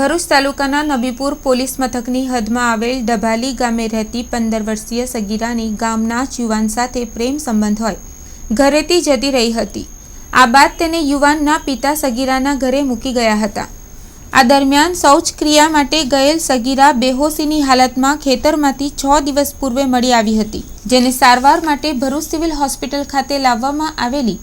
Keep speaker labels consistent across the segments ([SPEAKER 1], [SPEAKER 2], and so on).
[SPEAKER 1] ભરૂચ તાલુકાના નબીપુર પોલીસ મથકની હદમાં આવેલ ડભાલી ગામે રહેતી પંદર વર્ષીય સગીરાની ગામના જ યુવાન સાથે પ્રેમ સંબંધ હોય. ઘરેથી જતી રહી હતી. આ બાદ તેને યુવાનના પિતા સગીરાના ઘરે મૂકી ગયા હતા. આ દરમિયાન શૌચક્રિયા માટે ગયેલ સગીરા બેહોશીની હાલતમાં ખેતરમાંથી છ દિવસ પૂર્વે મળી આવી હતી, જેને સારવાર માટે ભરૂચ સિવિલ હોસ્પિટલ ખાતે લાવવામાં આવેલી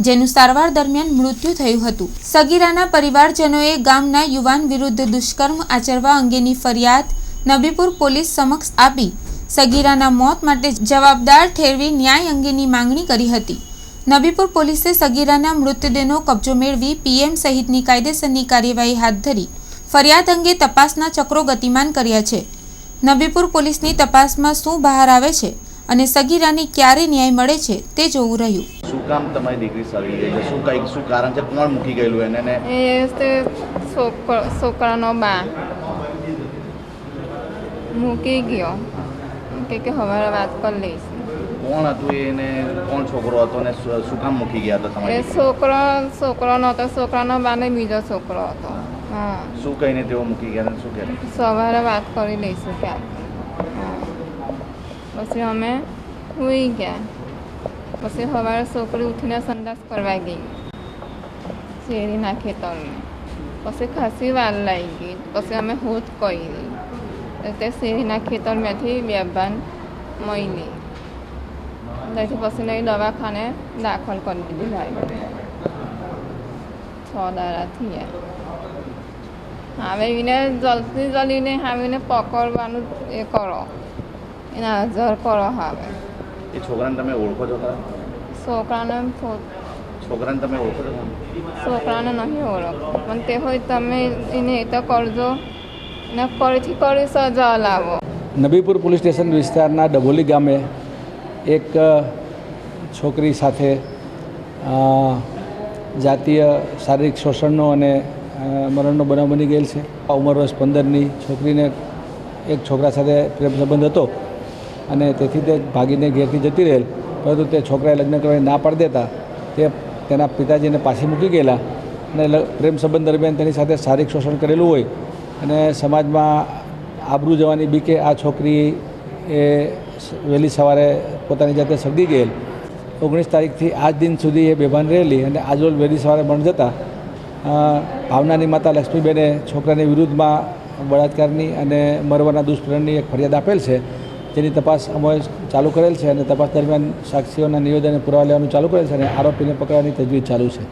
[SPEAKER 1] જેનું સારવાર દરમિયાન મૃત્યુ થયું હતું. સગીરાના પરિવારજનોએ ગામના યુવાન વિરુદ્ધ દુષ્કર્મ આચરવા અંગેની ફરિયાદ નબીપુર પોલીસ સમક્ષ આપી. સગીરાના મોત માટે જવાબદાર ઠેરવી ન્યાય અંગેની માંગણી કરી હતી. નબીપુર પોલીસે સગીરાના મૃતદેહનો કબજો મેળવી પીએમ સહિતની કાયદેસરની કાર્યવાહી હાથ ધરી. ફરિયાદ અંગે તપાસના ચક્રો ગતિમાન કર્યા છે. નબીપુર પોલીસની તપાસમાં શું બહાર આવે છે અને સગીરાની ક્યારે ન્યાય મળે છે તે જોવું રહ્યું.
[SPEAKER 2] કામ તમારી દીકરી સરી ગઈ છે? શું કઈ શું કારણ છે? કોણ મૂકી ગયેલું એને ને?
[SPEAKER 3] એ તે છોકરાનો બા મૂકી ગયો. કે કે હવે વાત કરી લઈશ.
[SPEAKER 2] કોણ હતું એને કોણ છોકરો હતો ને શું કામ મૂકી ગયા હતા
[SPEAKER 3] એ
[SPEAKER 2] તમારી દીકરી?
[SPEAKER 3] છોકરો છોકરો નહોતો. છોકરાનો બા ને બીજો છોકરો હતો. હા.
[SPEAKER 2] શું કહીને તેઓ મૂકી ગયા ને શું કહે?
[SPEAKER 3] સવારે વાત કરી લઈશું ક્યાં હા. પછી અમે સુઈ ગયા. પછી સવારે છોકરી ઉઠીને સંદાસ કરવા ગઈ. શેરીના ખેતરમાં પછી ખાસી વાર લાગી. ગઈ પછી અમે હોત કરી તે શેરીના ખેતરમાંથી બેભાન મળી. ત્યાંથી પછી નહીં દવાખાને દાખલ કરી દીધી. લાવી છ દાડા થયા. હવે એને જલ્દી જલ્દીને આવીને પકડવાનું એ કરો. એને હાજર કરો હવે.
[SPEAKER 2] એ છોકરાને તમે ઓળખો છો ખરા?
[SPEAKER 3] છોકરાને
[SPEAKER 2] છોકરાને તમે ઓળખો છો?
[SPEAKER 3] છોકરાને નહીં ઓળખો. પણ તે હોય તમે એને એ તો કરજો. ને ફરીથી કરી સજા લાવો.
[SPEAKER 4] નબીપુર પોલીસ સ્ટેશન વિસ્તારના ડભોલી ગામે એક છોકરી સાથે જાતીય શારીરિક શોષણનો અને મરણનો બનાવ બની ગયેલ છે. આ ઉંમર વર્ષ પંદરની છોકરીને એક છોકરા સાથે પ્રેમ સંબંધ હતો. અને તેથી તે ભાગીને ઘેરથી જતી રહેલ. પરંતુ તે છોકરાએ લગ્ન કરવાની ના પાડી દેતા. તે તેના પિતાજીને પાછી મૂકી ગયેલા. અને પ્રેમ સંબંધ દરમિયાન તેની સાથે શારીરિક શોષણ કરેલું હોય. અને સમાજમાં આબરૂ જવાની બીકે આ છોકરી એ વહેલી સવારે પોતાની જાતે સગી ગયેલ. ઓગણીસ તારીખથી આજ દિન સુધી એ બેભાન રહેલી અને આજરોજ વહેલી સવારે મરણ જતાં. ભાવનાની માતા લક્ષ્મીબેને છોકરાની વિરુદ્ધમાં બળાત્કારની અને મરવાના દુષ્પ્રેરણની એક ફરિયાદ આપેલ છે. જેની તપાસ અમે ચાલુ કરેલ છે અને તપાસ દરમિયાન સાક્ષીઓના નિવેદન અને પુરાવા લેવાનું ચાલુ કરેલ છે અને આરોપીને પકડવાની તજવીજ ચાલુ છે.